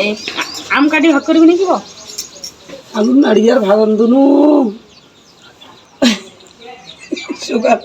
এই আম কাটি ভাগ করবি নাকি আলু নাড়িয়ার ভাগন দুনু। সুগার।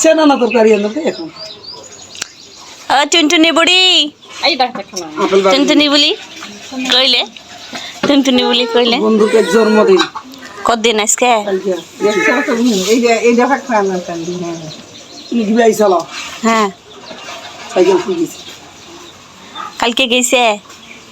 চেনা না তরকারি আনতে এখন? ও টুনটুনি বুড়ি। টুনটুনি বুলি কইলে। টুনটুনি বুলি কইলে। বন্ধুকের জন্মদিন। কদিন আজকে? হ্যাঁ। কালকে গেছে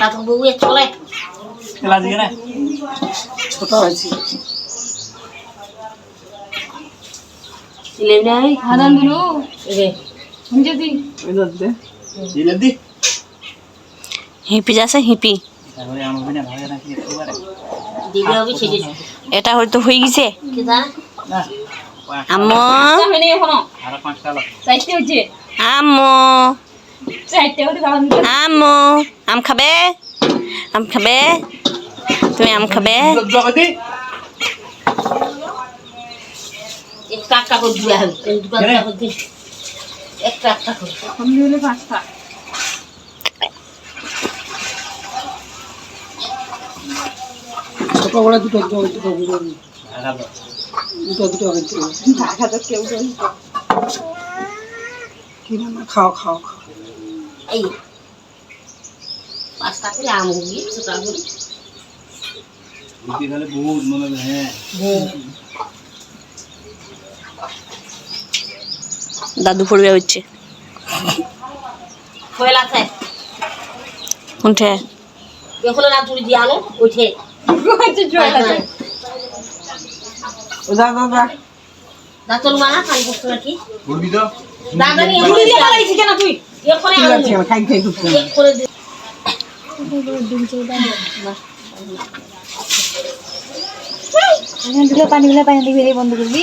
তো বউ চলে। ছোট হয়েছে। ছিলেন না খাদান দিলো। রে যদি ওই দে। হিপি যাচ্ছে হিপি। এটা হয়তো হয়ে গেছে। আম্মু। আম্মু। হতে আম খাবে? আম খাবে? তুমি আম খাবে? দুটো একটা করে দিয়ে একটা একটা করে এখন। দিলে পাঁচটা ছোট বড় দুটো দুটো দুটো খাও খাও খাও। এই পাঁচটা করে আম ছোটা করে। দাদু পড়বে হচ্ছে। ফয়লা আছে কোনঠে না দিয়ে আনো উঠে। নাকি দাদা। নিয়ে কেন তুই? দিলে পানি পানি দিবি বন্ধ করবি।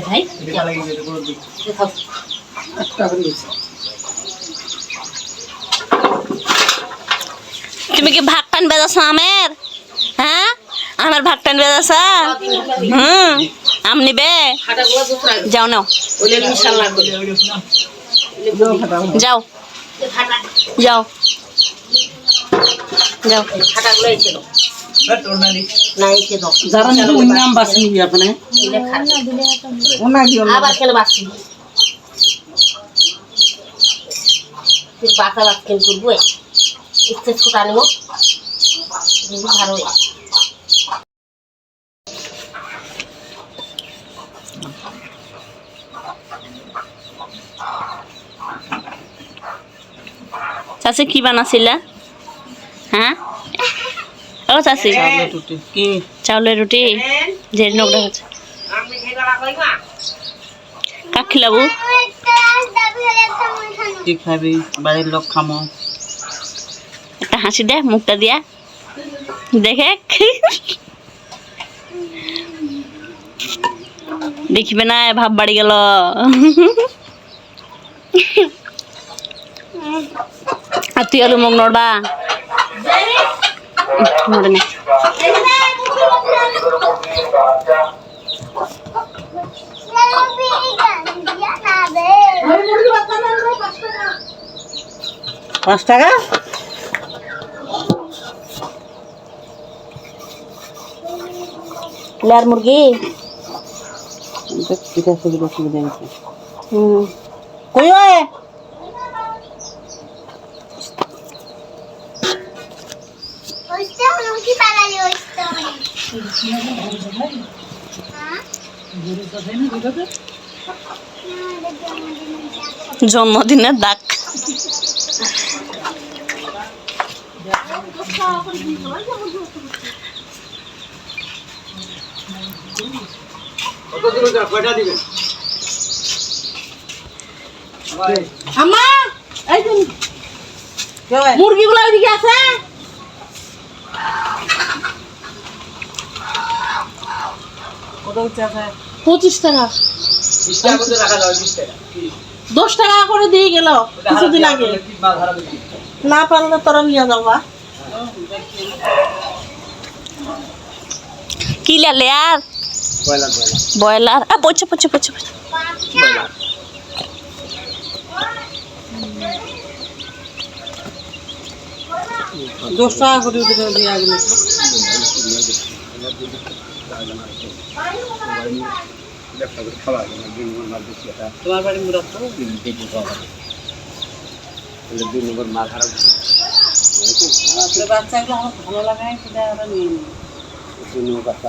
ভাই দেখাও একটা করে গেছে তুমি কি ভাগ টান বেজাছ আমের? হ্যাঁ? আমার ভাগ টান বেজাছ? হুম আম নিবে? যাও নাও। ওলে ইনশাআল্লাহ করে যাও যাও যাও বাস আবার খেলে বাঁচা বাচ্চেন করব নেব দেখি ভালো হয়। চাষি কি বানাছিলা? হ্যাঁ? ও চাষি চাউলের রুটি যে নোংরা হচ্ছে। কাক খিলাবু? কি খাবি? বাড়ির লোক খামো। একটা হাসি দে, মুখটা দিয়া। দেখে। দেখিবে না ভাব বাড়ি গেল। আর তুই আলু মুখ নড়বা। পাঁচ টাকা? লেয়ার মুরগি? হুম। কই জন্মদিনের ডাক। কত কয়টা দিবেন আমা এই মুরগিগুলো ওইদিকে আছে? পঁচিশ টাকা। দশ টাকা করে দিয়ে গেল কিছুদিন আগে। না পারলে তোরা নিয়ে যাবা কি লালে আর? ব্রয়লার আ দশ টাকা করে দিয়ে তোমার বাড়ি মুরাদ তো? দুই নম্বর বাচ্চাগুলো আমার ভালো লাগায় সেটা ওরা নিয়ে নিই। দুই নম্বর বাচ্চা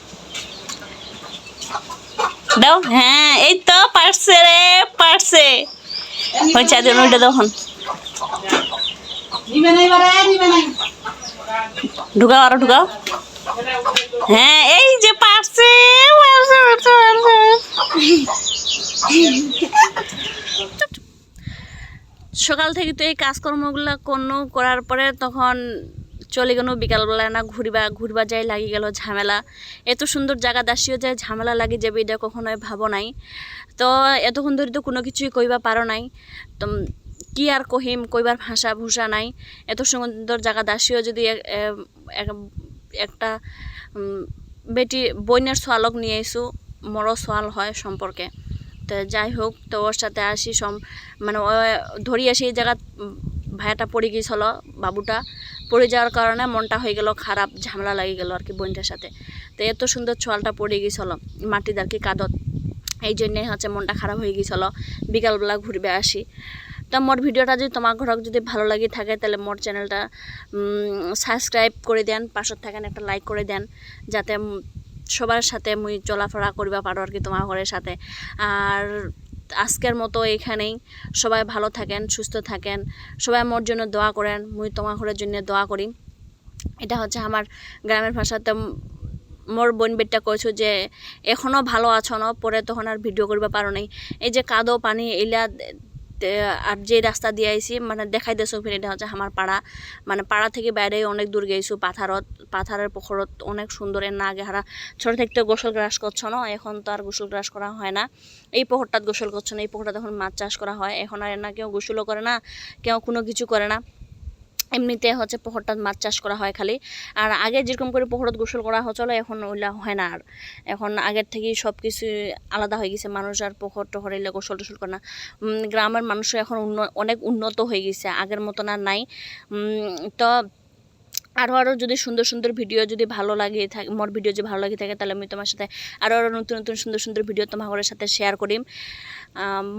দাও। হ্যাঁ এই তো পারছে রে, পারছে। হয়েছে আজ উল্টে তখন ঢুকাও আরও, ঢুকাও। হ্যাঁ এই যে পারছে সকাল থেকে তো এই কাজকর্মগুলো কোনো করার পরে তখন চলে গেল বিকালবেলা না, ঘুরিবা, ঘুরবা যাই লাগি গেল ঝামেলা। এত সুন্দর জায়গা দাসিও যায় ঝামেলা লাগি যাবে এটা কখনোই ভাবো নাই। তো এতক্ষণ ধরে তো কোনো কিছুই কইবা পারো নাই। তো কি আর কহিম কইবার ভাষা ভূষা নাই। এত সুন্দর জায়গা দাসিও যদি এক- একটা বেটি বইনের সোয়ালক নিয়ে এসো মরো সোয়াল হয় সম্পর্কে। তো যাই হোক তো ওর সাথে আসি সম মানে ধরি আসি এই জায়গাত উম, ভাইয়াটা পড়ে গিয়েছিল বাবুটা। পড়ে যাওয়ার কারণে মনটা হয়ে গেল খারাপ ঝামেলা লাগে গেল আর কি বোনটার সাথে। তো এত সুন্দর ছোয়ালটা পড়ে গিয়েছিল, মাটির আর কি কাদত। এই জন্যে হচ্ছে মনটা খারাপ হয়ে গিয়েছিল। বিকালবেলা ঘুরবে আসি। তা মোর ভিডিওটা যদি তোমার ঘরক যদি ভালো লাগে থাকে, তাহলে মোর চ্যানেলটা সাবস্ক্রাইব করে দেন, পাশে থাকেন একটা লাইক করে দেন, যাতে সবার সাথে মুই চলাফেরা করিবা পারো আর কি তোমার ঘরের সাথে। আর আজকের মতো এখানেই। সবাই ভালো থাকেন, সুস্থ থাকেন। সবাই মোর জন্য দোয়া করেন, মুই তোমার ঘরের জন্য দোয়া করি। এটা হচ্ছে আমার গ্রামের ভাষাতে মোর বোন বেটটা কইছো যে, এখনও ভালো আছো ন পরে তখন আর ভিডিও করবা পারো নাই। এই যে কাদো পানি এলা আর যে রাস্তা দিয়ে আইছি মানে দেখাই দেছো ফিরে এটা হচ্ছে আমার পাড়া মানে পাড়া থেকে বাইরে অনেক দূর গেছো পাথারত পাথারের পুকুরত অনেক সুন্দর এর না আগে হারা ছোটো থেকে গোসল গ্রাস করছ না, এখন তো আর গোসল গ্রাস করা হয় না। এই পুকুরটাত গোসল করছ না, এই পুকুরটাতে এখন মাছ চাষ করা হয়। এখন আর না কেউ গোসলও করে না, কেউ কোনো কিছু করে না। এমনিতে হচ্ছে পোহরটা মাছ চাষ করা হয় খালি। আর আগে যেরকম করে পোহরত গোসল করা হচ্ছিল এখন ওইলা হয় না আর। এখন আগের থেকেই সব কিছু আলাদা হয়ে গেছে, মানুষ আর পোহর টুকুর এলে গোসল টোসল করে না। গ্রামের মানুষও এখন উন্ন- অনেক উন্নত হয়ে গেছে, আগের মতন আর নাই। তো আরও আরও যদি সুন্দর সুন্দর ভিডিও যদি ভালো লাগে থাকে, মোর ভিডিও যদি ভালো লাগে থাকে, তাহলে আমি তোমার সাথে আরও আরও নতুন নতুন সুন্দর সুন্দর ভিডিও তোমার সাথে শেয়ার করিম।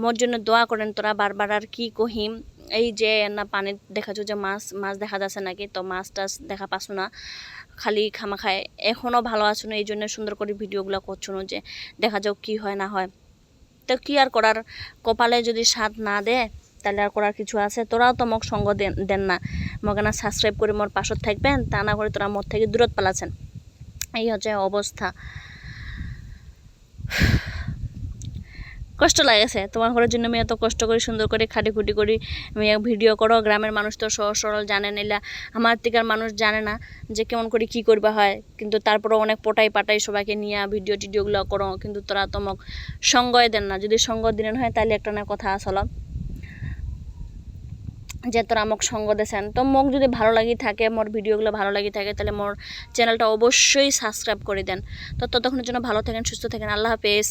মোর জন্য দোয়া করেন তোরা বারবার আর কি কহিম। এই যে না পানিত দেখাছো যে মাছ মাছ দেখা যাচ্ছে নাকি? তো মাছ টাছ দেখা পাচ্ছ না? খালি খামা খায় এখনও ভালো আছো না? এই জন্য সুন্দর করে ভিডিওগুলো করছ না যে দেখা যাক কি হয়, না হয়। তো কি আর করার? কপালে যদি স্বাদ না দেয় তাহলে আর করার কিছু আছে? তোরাও তো মোক সঙ্গ দেন দেন না। মকে না সাবস্ক্রাইব করে মোর পাশত থাকবেন। তা না করে তোরা মোর থেকে দূরত পালাছেন এই হচ্ছে অবস্থা। কষ্ট লাগেছে। তোমার ঘরের জন্য আমি এত কষ্ট করি, সুন্দর করে খাটি খুটি করি। আমি ভিডিও করো, গ্রামের মানুষ তো সহজ সরল জানে নিলা। আমার থেকে মানুষ জানে না যে কেমন করে কি করবা হয়। কিন্তু তারপরে অনেক পটাই পাটাই সবাইকে নিয়ে ভিডিও টিডিওগুলো করো। কিন্তু তোরা তো মোক সঙ্গই দেন না। যদি সঙ্গ দিলেন হয়, তাহলে একটা না কথা আসল। যে তোরা মোক সঙ্গ দেছেন। তো মোক যদি ভালো লাগি থাকে, মোর ভিডিওগুলো ভালো লাগি থাকে, তাহলে মোর চ্যানেলটা অবশ্যই সাবস্ক্রাইব করে দেন। তো ততক্ষণের জন্য ভালো থাকেন, সুস্থ থাকেন। আল্লাহ হাফেজ।